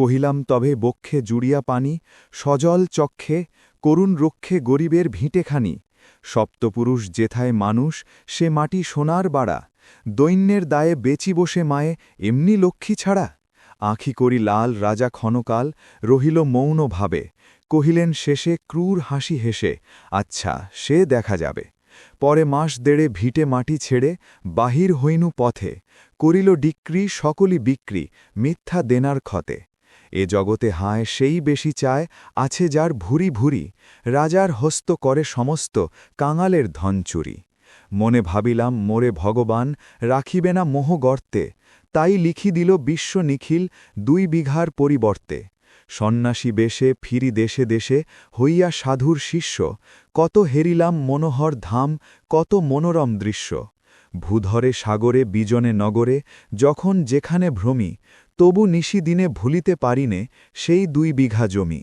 কহিলাম, তবে বক্ষে জুড়িয়া পানি, সজল চক্ষে, করুণ রক্ষে গরিবের ভিটেখানি। সপ্তপুরুষ যেথায় মানুষ, সে মাটি সোনার বাড়া। দৈন্যের দায়ে বেচি বসে মায়ে, এমনি লক্ষ্মী ছাড়া। আঁখি করি লাল রাজা ক্ষণকাল, রহিল মৌন ভাবে। কহিলেন, শেষে ক্রূর হাসি হেসে আচ্ছা সে দেখা যাবে। পরে মাস দেড়ে ভিটে মাটি ছেড়ে, বাহির হইনু পথে। করিল ডিক্রি, সকলি বিক্রি, মিথ্যা দেনার ক্ষতে। এ জগতে হায় সেই বেশি চায়, আছে যার ভুরি ভুরি, রাজার হস্ত করে সমস্ত, কাঙালের ধন চুরি। মনে ভাবিলাম, মোরে ভগবান, রাখিবে না মোহ গর্তে, তাই লিখি দিল বিশ্ব নিখিল দুই বিঘার পরিবর্তে। সন্ন্যাসী বেশে, ফিরি দেশে দেশে, হইয়া সাধুর শিষ্য, কত হেরিলাম মনোহর ধাম, কত মনোরম দৃশ্য। ভূধরে, সাগরে, বিজনে, নগরে, যখন যেখানে ভ্রমি তবু নিশি দিনে ভুলিতে পারিনে সেই দুই বিঘা জমি।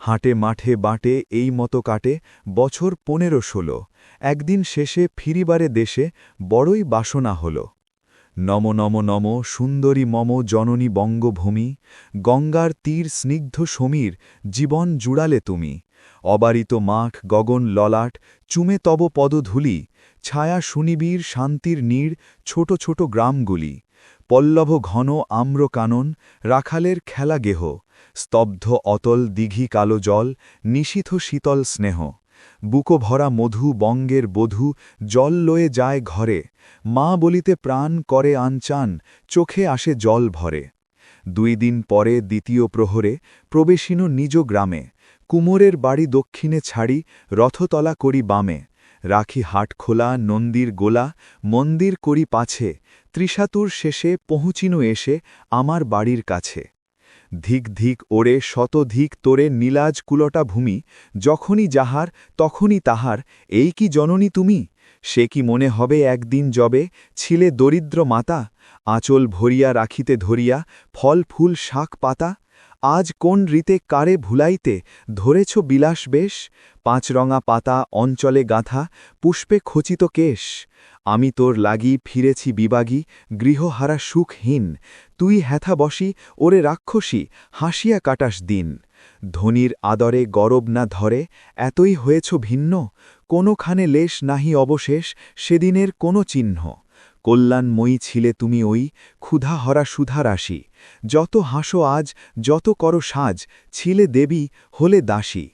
হাটে মাঠে বাটে এই মতো কাটে বছর পনেরো ষোলো। একদিন শেষে ফিরিবারে দেশে বড়ই বাসনা হল। নম নম নম সুন্দরী মম জননী বঙ্গভূমি, গঙ্গার তীর স্নিগ্ধ সমীর জীবন জুড়ালে তুমি। অবারিত মাখ গগন ললাট, চুমে তব পদধূলি, ছায়া সুনিবির শান্তির নীড়, ছোট ছোট গ্রামগুলি। পল্লব ঘন আম্র কানন রাখালের খেলা গেহ, স্তব্ধ অতল দিঘি কালো জল, নিশীথ শীতল স্নেহ। বুকো ভরা মধু বঙ্গের বধূ, জল লয়ে যায় ঘরে। মা বলিতে প্রাণ করে আনচান, চোখে আসে জল ভরে। দুই দিন পরে দ্বিতীয় প্রহরে, প্রবেশিন নিজ গ্রামে। কুমোরের বাড়ি দক্ষিণে ছাড়ি, রথতলা করি বামে। রাখি হাট খোলা, নন্দীর গোলা, মন্দির করি পাছে, ত্রিশাতুর শেষে পহুঁচিনু এসে আমার বাড়ির কাছে। ধিক ধিক ওরে শতধিক তোরে নীলাজ কুলটা ভূমি, যখনই যাহার, তখনই তাহার, এই কি জননী তুমি? সে কি মনে হবে একদিন জবে, ছিলে দরিদ্র মাতা? আঁচল ভরিয়া রাখিতে ধরিয়া, ফল ফুল শাক পাতা আজ কোন রীতে কারে ভুলাইতে ধরেছ বিলাস বেশ? পাঁচরঙা পাতা অঞ্চলে গাঁথা, পুষ্পে খচিত কেশ। আমি তোর লাগি ফিরেছি বিবাগী, গৃহহারা সুখহীন। তুই হ্যাথা বসি, ওরে রাক্ষসী, হাসিয়া কাটাস দিন। ধনির আদরে গরব না ধরে, এতই হয়েছ ভিন্ন। কোনোখানে লেশ নাহি অবশেষ, সেদিনের কোনো চিহ্ন। কল্যাণময়ী ছিলে তুমি ওই ক্ষুধাহরা সুধারাশি যত হাসো আজ, যত করো সাজ, ছিলে দেবী হলে দাসী।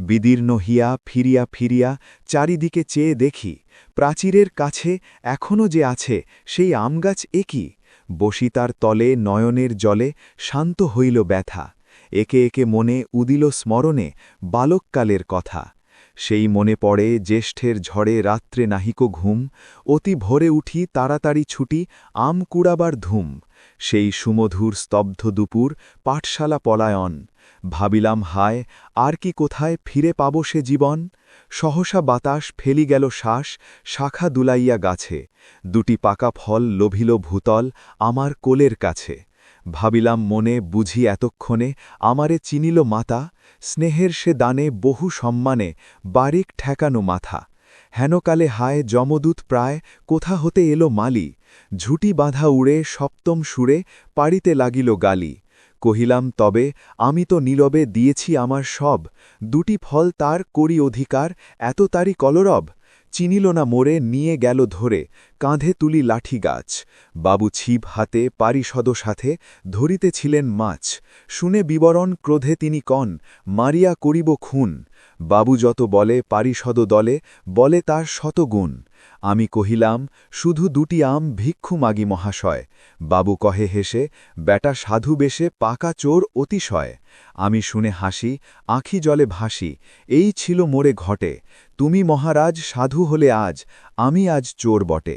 বিদীর্ণ হিয়া ফিরিয়া ফিরিয়া চারিদিকে চেয়ে দেখি, প্রাচীরের কাছে এখনও যে আছে, সেই আমগাছ একই বসি তার তলে নয়নের জলে শান্ত হইল ব্যথা। একে একে মনে উদিল স্মরণে বালককালের কথা। সেই মনে পড়ে জ্যেষ্ঠের ঝড়ে রাত্রে নাহিক ঘুম, অতি ভোরে উঠি তাড়াতাড়ি ছুটি আম কুড়াবার ধুম, সেই সুমধুর স্তব্ধ দুপুর পাঠশালা পলায়ন, ভাবিলাম হায়, আর কি কোথায় ফিরে পাব সে জীবন, সহসা বাতাস ফেলি গেল শ্বাস, শাখা দুলাইয়া গাছে, দুটি পাকা ফল লোভিল ভূতল আমার কোলের কাছে ভাবিলাম মনে বুঝি এতক্ষণে, আমারে চিনিল মাতা, স্নেহের সে দানে বহু সম্মানে, বারিক ঠেকানো মাথা। হেনকালে হায় যমদূত প্রায়, কোথা হতে এলো মালি? ঝুটি বাঁধা উড়ে সপ্তম সুরে পাড়িতে লাগিল গালি। কহিলাম, তবে আমি তো নীরবে দিয়েছি আমার সব, দুটি ফল তার করি অধিকার, এত তারি কলরব? চিনিল না মোরে, নিয়ে গেল ধরে, কাঁধে তুলি লাঠি গাছ। বাবু ছিপ হাতে, পারিষদ সাথে, ধরিতেছিলেন মাছ। শুনে বিবরণ, ক্রোধে তিনি কন, মারিয়া করিব খুন। বাবু যত বলে পারিষদ দলে, বলে তার শতগুণ আমি কহিলাম, শুধু দুটি আম ভিক্ষু মাগি মহাশয় বাবু কহে হেসে বেটা সাধু বেশে, পাকা চোর অতিশয়। আমি শুনে হাসি, আঁখি জলে ভাসি, এই ছিল মোরে ঘটে। তুমি মহারাজ, সাধু হলে আজ, আমি আজ চোর বটে।